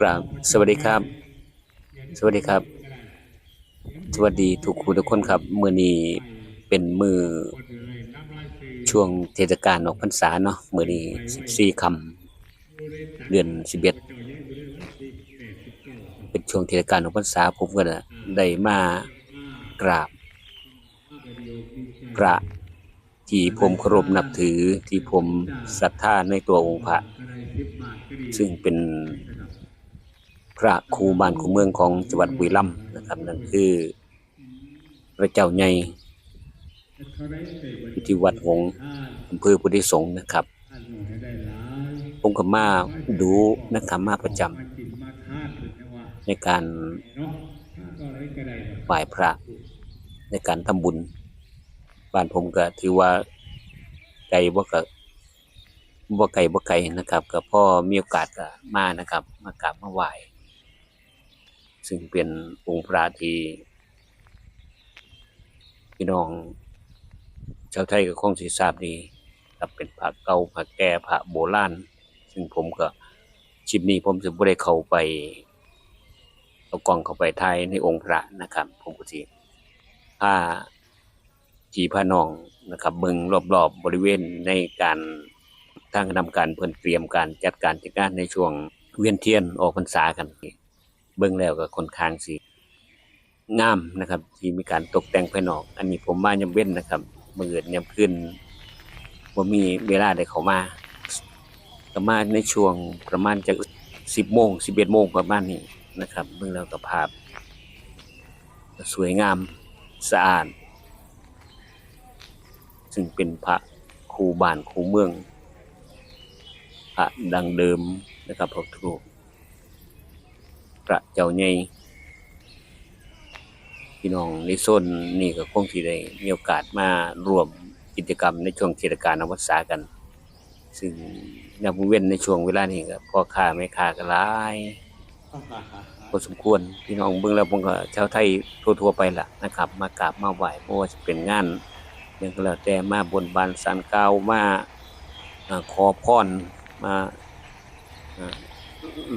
กราบสวัสดีครับ สวัสดีครับ สวัสดีทุกคูทุกคนครับ มือนี้เป็นมือช่วงเทศกาลออกพรรษาเนาะมือนี้14ค่ำเดือน11เป็นช่วงเทศกาลออกพรรษาผมก็ได้มากราบ พระที่ผมเคารพนับถือที่ผมศรัทธาในตัวองค์พระ ซึ่งเป็น พระครูบ้านครูเมืองของจังหวัดบุรีรัมย์นะครับ นั่นคือ พระเจ้าใหญ่อยู่ที่วัดหงส์อำเภอพุทธิสงฆ์นะครับผมก็มาดูนะครับมาประจำในการไหว้พระในการทำบุญบ้านผมก็ถือว่าไกลบ่ก็บ่ไกลบ่ไกลนะครับ ก็พ่อมีโอกาสก็มานะครับ มากราบมาไหว้ ซึ่งเป็นองค์พระที่พี่น้อง ชาวไทยก็คงสิทราบดีครับเป็นพระเก่าพระแก่พระโบราณซึ่งผมก็ชิปนี้ผมจะบ่ได้เข้าไปเอากล้องเข้าไปถ่ายในองค์พระนะครับ ผมก็สิพาจีพานองนะครับเบิงรอบๆบริเวณในการทางคณะกรรมการเพิ่นเตรียมการจัดการจัดการในช่วงเวียนเทียนออกพรรษากัน เบิ่งแล้วก็ค่อนข้างสิงามนะครับ ที่มีการตกแต่งภายนอก อันนี้ผมมายาเว้นนะครับมื้ออื่นยามคืนบ่มีเวลาได้เข้ามาก็มาในช่วงประมาณจาก10โมง11โมงประมาณนี้นะครับเบิ่งแล้วก็ภาพ สวยงามสะอาดซึ่งเป็นพระครูบ้านครูเมืองพระดังเดิมนะครับพระครู พระเจ้าใหญ่พี่น้องในโซนนี่ก็คงที่ได้มีโอกาสมาร่วมกิจกรรมในช่วงเทศกาลอวสากัน ซึ่งยามเว้นในช่วงเวลานี้ก็พ่อค้าแม่ค้าก็หลายพอสมควรพี่น้องเบิ่งแล้วผมก็ชาวไทยทั่วๆไปล่ะนะครับ มากราบมาไหว้เพราะว่าจะเป็นงานหยังก็แล้วแต่มาบนบานศาลกล่ามาอ่าขอพรมา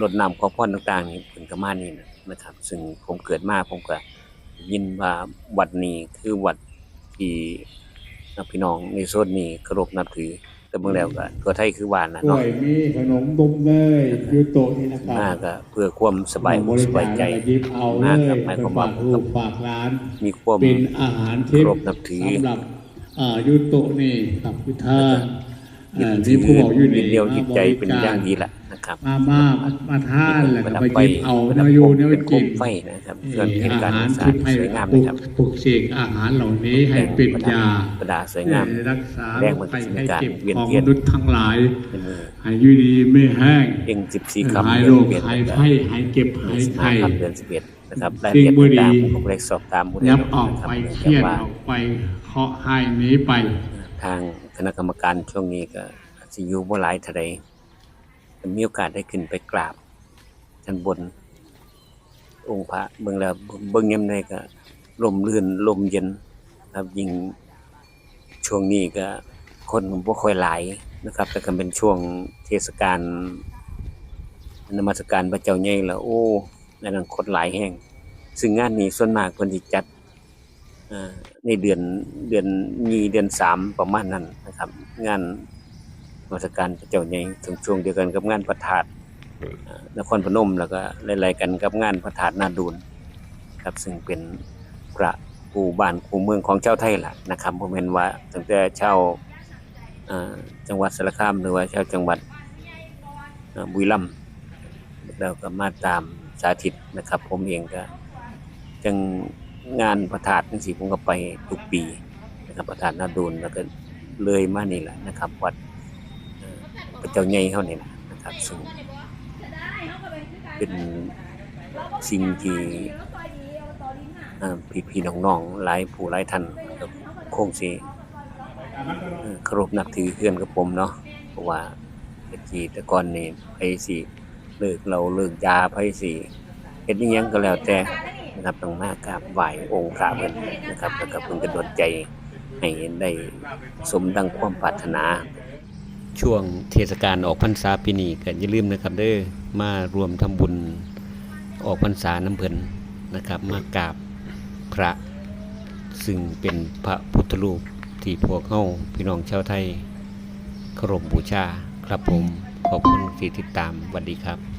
รดน้ำขอพรต่างๆนี่เป็นก็มานี่นะนะครับ ซึ่งผมเกิดมาผมก็ยินว่าวัดนี้คือวัดที่พี่น้องในโซนนี้เคารพนับถือ แต่เบิ่งแล้วก็ทั่วไทยคือว่านะกล้เนาะวยมีขนมบุ้มเลยยูโตะนี่นะครัมาบก็เพื่อความสบายอกสบายใจหยิบเอาเลมายกับหมายไปความว่าฝากลูกฝากร้าน มีความเป็นอาหารทิพเคารพย์นับถือสำหรับอ่ายูโตะนี่ครับพุทธา ยึดอ่าถืที่อผู้บอกอยู่ยึนี่ดเดียวยึดใจเป็นมบริกรอย่างดีแหละนะครับ มามามาทานแล้วประก็ดับไปไฟหยิบเอาประเนื้ดับอยูเนื้อเป็นโคกิมนไฟนะครับเอ่เพื่ออเห็นอาการหารสร้าที่งให้สวยงามปลุนะกครับปลุกเสกอาหารเหล่านี้ให้เป็นยาประดาสวยงามเอ่อรักษาแรงมันไปจะมีให้การเก็บเวียนของเทียนมนุษย์ทั้งหลายเป็นมือให้อยูดีไม่แห้งเพ่ง14คำหายเดืโรอนคเวียนหายไข้หายเก็บหายไข้15คำเดือน11นะครับรายสิ่ละงเอียดบ่ดีต่างๆผมก็บ่ได้สอบถามผู้ใดยับหรออกนะไปรับเครียดแต่ว่าออกไปเคาะให้หนี้ไปทาง คณะกรรมการช่วงนี้ก็สิยูบ่หลายเท่าใดก็มีโอกาสได้ขึ้นไปกราบชั้นบน องค์พระเบิ่งแล้วเบิ่งยามใดก็ลมลื่นลมเย็นครับยิ่งช่วงนี้ก็คนบ่ค่อยหลายนะครับ แต่ก็เป็นช่วงเทศกาลนมัสการพระเจ้าใหญ่แล้วโอ้นั่นนะคนหลายแห่ง ซึ่งงานนี้ส่วนมากเพิ่นจัด ในเดือนเดือนมีเดือนสามประมาณนั้นนะครับ งานนมัสการพระเจ้าใหญ่ถึงช่วงเดียวกันกับงานพระธาตุอ่านครพนมแล้วก็ไล่ๆกันกับงานพระธาตุนาดูนครับ ซึ่งเป็นพระผู้บ้านผู้เมืองของเจ้าวไทยล่ะนะครับผมเห็นว่าตั้งแต่ชาวอ่าจังหวัดสารคามหรือว่าชาวจังหวัดอ่าบุรีรัมย์แล้วก็มาตามสาธิตนะครับ ผมเองก็จัง งานพระธาตุจังซี่ผมก็ไปทุกปีนะครับพระธาตุนาดูนแล้วก็เลยมานี่แหละนะครับ วัดเอ่อพระเจ้าใหญ่เฮานี่แหละนะครับซึ่งเป็นสิ่งที่อ่าพี่น้องๆหลายผู้หลายท่านก็คงสิเอ่อเคารพนับถือเพื่อนกับผมเนาะเพราะว่าต่กี้ต่ก่อนนี่ไผสิเลิกเราเลิกยาไผสิเฮ็ดอิหยังก็แล้วแต่ นะครับต้องมากราบไหว้องค์พระเพิ่นนะครับแล้วก็เพิ่นก็ดลใจให้ได้สมดังความปรารถนา ช่วงเทศกาลออกพรรษาปีนี้ก็อย่าลืมนะครับเด้อมารวมทำบุญออกพรรษาน้ำเพลินนะครับมากราบพระ ซึ่งเป็นพระพุทธรูปที่พวกเฮาพี่น้องชาวไทยเคารพบูชาครับผมขอบคุณที่ติดตามสวัสดีครับ